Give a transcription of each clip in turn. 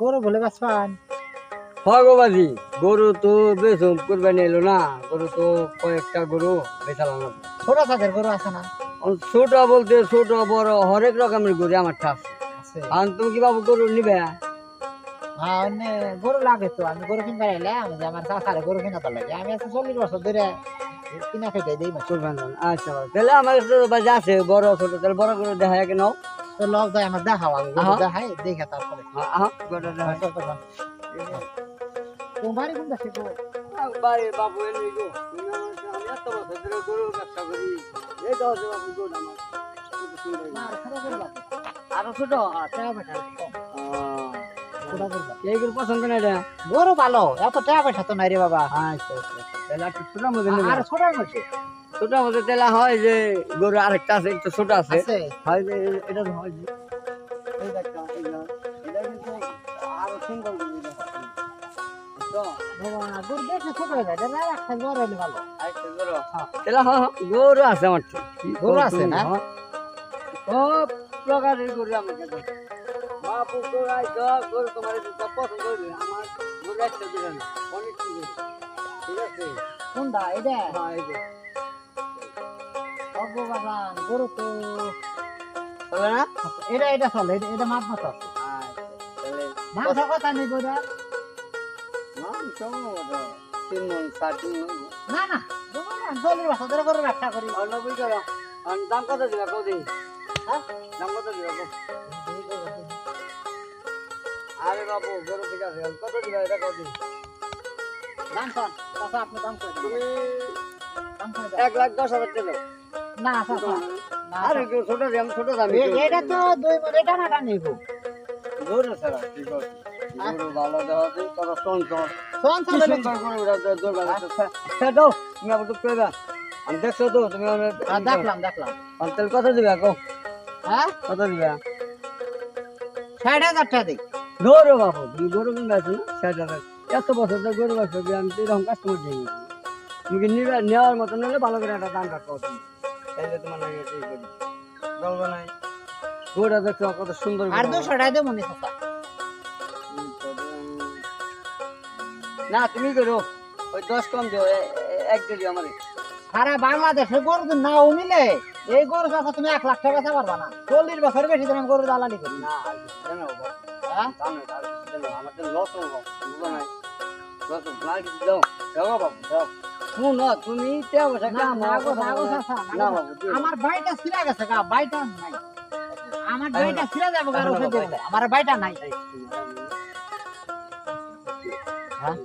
গরু বলে বাঁচবান ভগবাজি গরু তো বেসম কুরবানি এলো না গরু তো কয়েকটা গরু বেচালাম না ছোট সাদের গরু আছে না? ছোট বলতে ছোট বড় হরেক রকমের গরু আমার ঠাস আছে। আর তুমি কি বাবু গরু নিবে? হ্যাঁ গরু লাগে তো আমি গরু কিনতে এলাম যে আমার কাকারে গরু কিনা তো লাগে। আমি আজকে চল্লিশ বছর ধরে কিনা খেতে দিই কুরবান আচ্ছা তাহলে আমার কাছে আছে বড় ছোট তাহলে বড় গরু দেখা কেন? তো আমার দেখাও আমি দেখাই দেখে তারপরে। বাড়ি গো? বাবু গো। আমার ধরে ব্যবসা করি। এই বাবু আমার আর ছোট? পছন্দ না? এটা গরু ভালো এত টাকা পয়সা তো নাই রে বাবা। আচ্ছা আচ্ছা তাহলে ছোট মধ্যে আর ছোট মধ্যে ছোট মধ্যে তেলা হয় যে গরু আরেকটা আছে একটু ছোট আছে। আছে? হয় যে এটা হয় যে। এই একটা এই যে, এটা কিন্তু আরও সুন্দর গরু আছে আমার গরু আছে না? সব প্রকারের গরু আমার কাছে আছে। বাপু গরু আইছো, গরু তোমার পছন্দ আমার গরু একটা দিবে অনেক ঠিক আছে? কোনটা? এটা হ্যাঁ, ভগবান গরু তো না? এটা এটা চলে এটা মাপ মতো মাংস কথা নেই মাংস তিন তিন। না না চল্লিশ বছর ধরে গরু ব্যবসা করি নব্বই করো। দাম কত দিবা কদি হ্যাঁ? দাম কত দিবা আরে বাবু গরু ঠিক আছে কত দিবা এটা কদি দাম কর আপনি দাম করে তুমি করে। এক লাখ দশ হাজার টাকা না চাচা, না, একটু ছোট দাম ছোট দাম এটা তো দুই মণ এটা না এটা গরু ছাড়া ঠিক আছে গরু ভালো দেওয়া আছে কত চঞ্চল। শোন সুন্দর গরু এটা দৌড়- দৌড় লাগাচ্ছে। ছে- ছে দাও, তুমি আবার তো কইবা। আমি দেখছ তো তুমি দেখলাম দেখলাম। তাহলে কত দিবা কো হ্যাঁ? কত দিবা ষাট হাজার টাকা দিই। গরু বাবু তুমি গরু কিনবে আছো না? ষাট হাজার। এত বছর ধরে গরু আমি তো এরকম কাস্টমার দিই তুমি কি নেওয়ার মতো নিলে ভালো করে একটা দাম রাখো তাইলে তোমার লাগে এই করি বলব নাই গরুটা দেখছ কত সুন্দর আর গরু। দুশো টাকা দেবো নি চাচা না তুমি করো ওই দশ কম দিও এক দিও আমার সারা বাংলাদেশে গরু যদি নাও নিলে এই গরু চাচা তুমি এক লাখ টাকা বেচা পারবা না চল্লিশ বছর বেশি আমি গরু দালালি করি না না। হ্যাঁ? না। আমার তো লস হব বুঝলো নাই শুন তুমি। আমার বাড়িটা ছিঁড়া গেছে গা বাড়িটা নাই। আমার বাড়িটা ছিঁড়া যাবে গা। আমার বাড়িটা নাই। হ্যাঁ?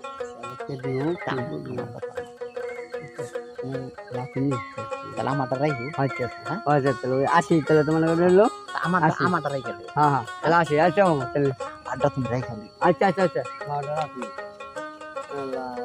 আমারটা রাখব আচ্ছা হ্যাঁ? আচ্ছা তাহলে আসি তাহলে তোমার রইল? আমার আচ্ছা। আমারটা রাখে হ্যাঁ হ্যাঁ। তাহলে আসি আচ্ছা তাহলে। আরটা তুমি রাখে আচ্ছা আচ্ছা আচ্ছা আচ্ছা। আল্লাহ